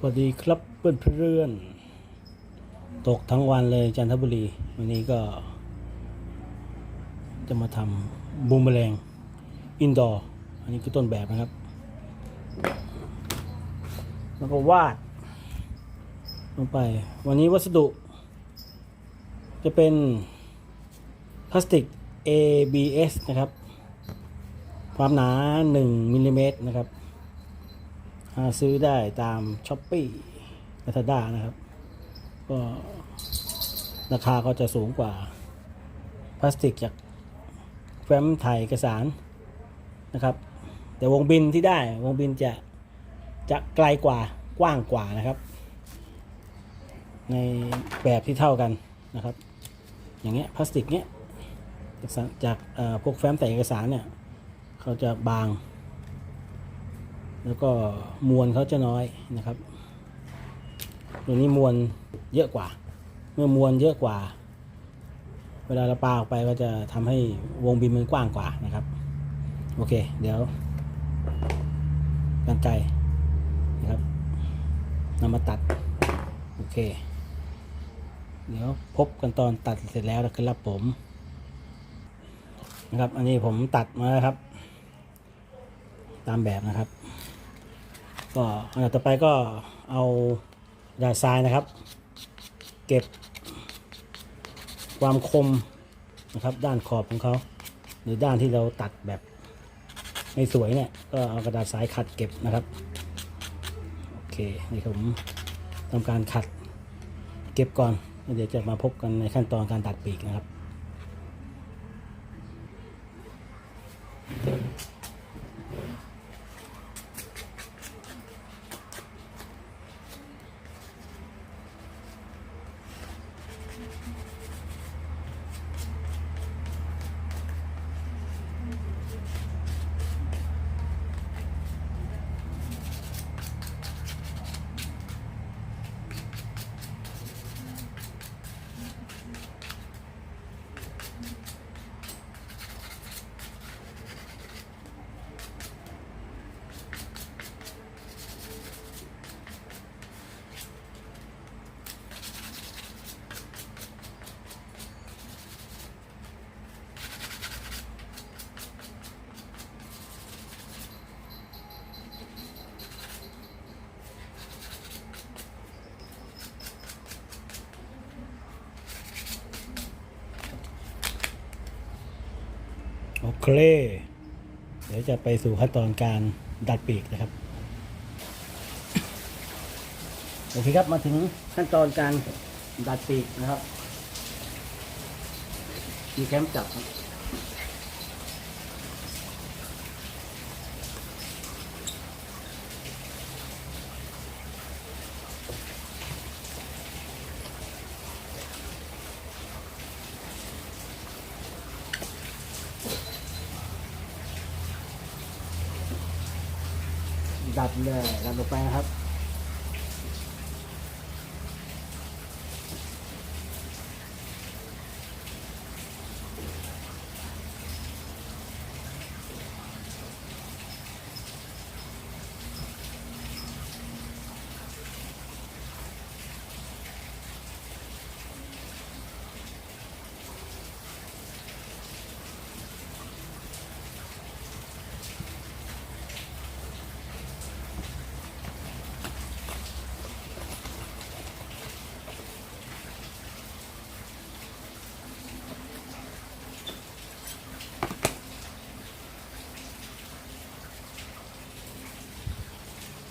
สวัสดีครับเพื่อนเพื่อนตกทั้งวันเลยจันทบุรี วันนี้ก็ จะมาทำบูมแมลงอินดอร์อันนี้คือต้นแบบนะครับ แล้วก็วาด ลงไป วันนี้วัสดุ จะเป็นพลาสติก ABS นะครับ ความหนา 1มิลลิเมตรนะครับาซื้อได้ตามช้อปปี้ลาซาด้านะครับ ก็ราคาก็จะสูงกว่าพลาสติกจากแฟ้มถ่ายเอกสารนะครับ แต่วงบินที่ได้วงบินจะจะไกลกว่ากว้างกว่านะครับ ในแบบที่เท่ากันนะครับ อย่างเงี้ยพลาสติกเนี้ยจากจากพวกแฟ้มถ่ายเอกสารเนี่ย เขาจะบาง แล้วก็มวลเขาจะน้อยนะครับ ตัวนี้มวลเยอะกว่า เมื่อมวลเยอะกว่า เวลาเราปาออกไปก็จะทำให้วงบินมันกว้างกว่านะครับ โอเค เดี๋ยวกันไกนะครับนำมาตัด โอเค เดี๋ยวพบกันตอนตัดเสร็จแล้วนะครับผมนะครับ อันนี้ผมตัดมาแล้วครับ ตามแบบนะครับ ก็อันดับต่อไปก็เอาดาทรายนะครับ เก็บความคมนะครับ ด้านขอบของเขา หรือด้านที่เราตัดแบบไม่สวยเนี่ยก็เอากระดาษทรายขัดเก็บนะครับโอเคนี่ผมทำการขัดเก็บก่อนเดี๋ยวจะมาพบกันในขั้นตอนการตัดปีกนะครับ เค เดี๋ยวจะไปสู่ขั้นตอนการดัดปีกนะครับ โอเคครับมาถึงขั้นตอนการดัดปีกนะครับ มีแคมจับครับ ดัดเลยดัดลงไปนะครับ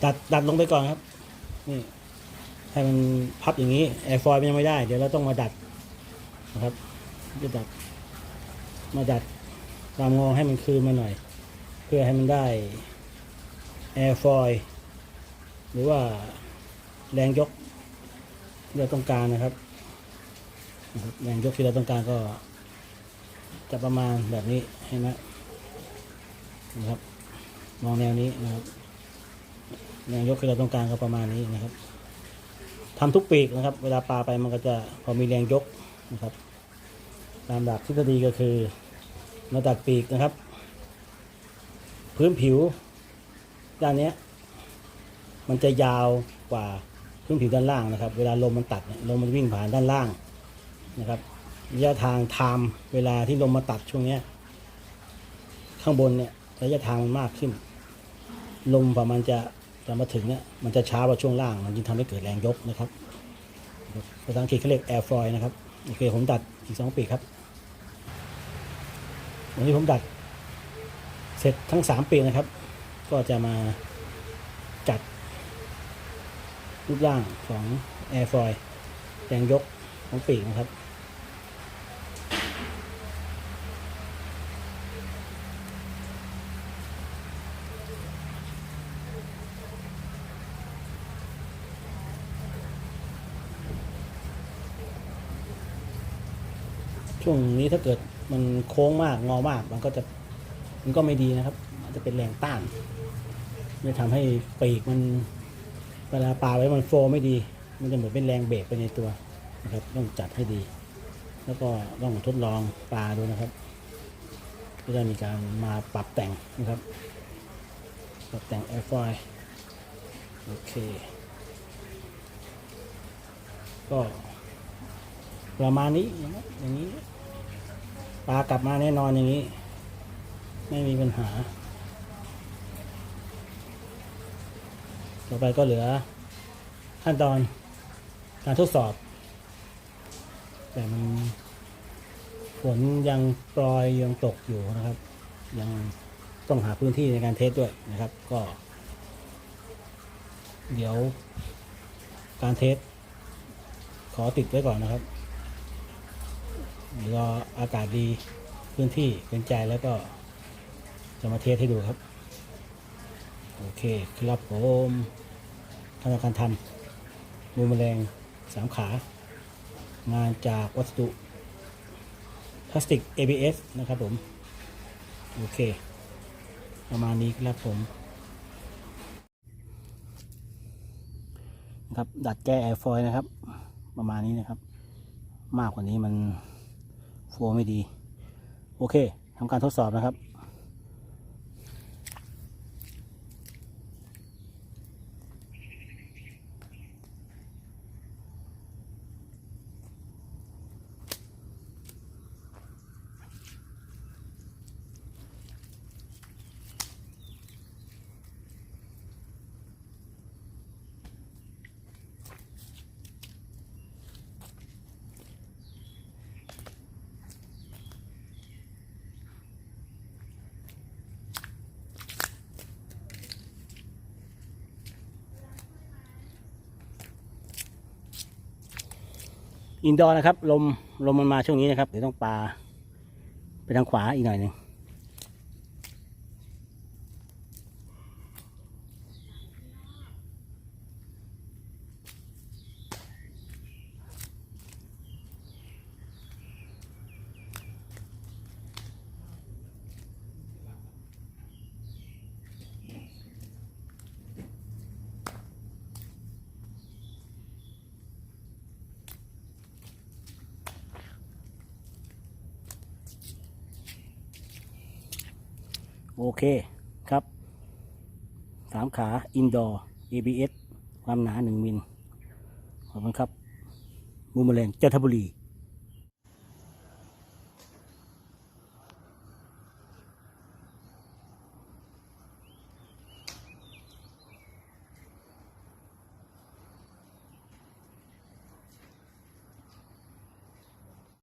ดัดดัดลงไปก่อนครับ นี่ให้มันพับอย่างนี้แอร์ฟอยล์มันยังไม่ได้ เดี๋ยวเราต้องมาดัดนะครับจะดัด มาดัดความงอให้มันคืนมาหน่อย เพื่อให้มันได้แอร์ฟอยล์หรือว่าแรงยกที่เราต้องการนะครับแรงยกที่เราต้องการก็ จะประมาณแบบนี้เห็นไหมนะครับ มองแนวนี้นะครับ แรงยกที่เราต้องการก็ประมาณนี้นะครับทำทุกปีกนะครับ เวลาปลาไปมันก็จะพอมีแรงยกนะครับ ตามหลักทฤษฎีก็คือมาตัดปีกนะครับ พื้นผิวด้านนี้มันจะยาวกว่าพื้นผิวด้านล่างนะครับ เวลาลมมันตัดลมมันวิ่งผ่านด้านล่างนะครับระยะทางไทม์เวลาที่ลมมาตัดช่วงเนี้ยข้างบนเนี่ยระยะทางมันมากขึ้น ลมประมาณจะ จะมาถึงเนี่ยมันจะช้ากว่าช่วงล่าง มันจึงทำให้เกิดแรงยกนะครับภาษาอังกฤษเขาเรียก air foil นะครับ โอเค ผมดัดอีกสองปีครับ วันนี้ผมดัด เสร็จทั้งสามปีนะครับ ก็จะมาจัด รูปร่างของ air foil แรงยกของปีกนะครับ ช่วงนี้ถ้าเกิดมันโค้งมากงอมาก มันก็จะมันก็ไม่ดีนะครับมันจะเป็นแรงต้านไม่ทำให้ปีกมันเวลาปลาไว้มันโฟลไม่ดี มันจะเหมือนเป็นแรงเบรกไปในตัวนะครับ ต้องจัดให้ดี แล้วก็ต้องทดลองปลาดูนะครับเพื่อจะมีการมาปรับแต่งนะครับ ปรับแต่งแอร์ฟอยโอเค ก็ประมาณนี้นะครับอย่างนี้ ปลากลับมาแน่นอนอย่างนี้ ไม่มีปัญหา ต่อไปก็เหลือ ขั้นตอนการทดสอบ แต่มันฝนยังปลอยยังตกอยู่นะครับ ยังต้องหาพื้นที่ในการเทสด้วยนะครับ ก็ เดี๋ยวการเทสขอติดไว้ก่อนนะครับ รออากาศดีพื้นที่เป็นใจแล้วก็จะมาเทสให้ดูครับ โอเคครับผมทำการทำมูลแมลงสามขา งานจากวัสดุพลาสติก ABS นะครับผม โอเค ประมาณนี้ครับผมนะครับดัดแก้แอร์ฟอยนะครับ ประมาณนี้นะครับ มากกว่านี้มัน โฟลว์ไม่ดี โอเคทำการทดสอบนะครับ อินดอร์นะครับ ลมลมมันมาช่วงนี้นะครับเดี๋ยวต้องปาไปทางขวาอีกหน่อยหนึ่ง โอเคครับสามขาอินดอร์ ABS ความหนาหนึ่งมิลขอบคุณครับ มูมแมลงจันทบุรี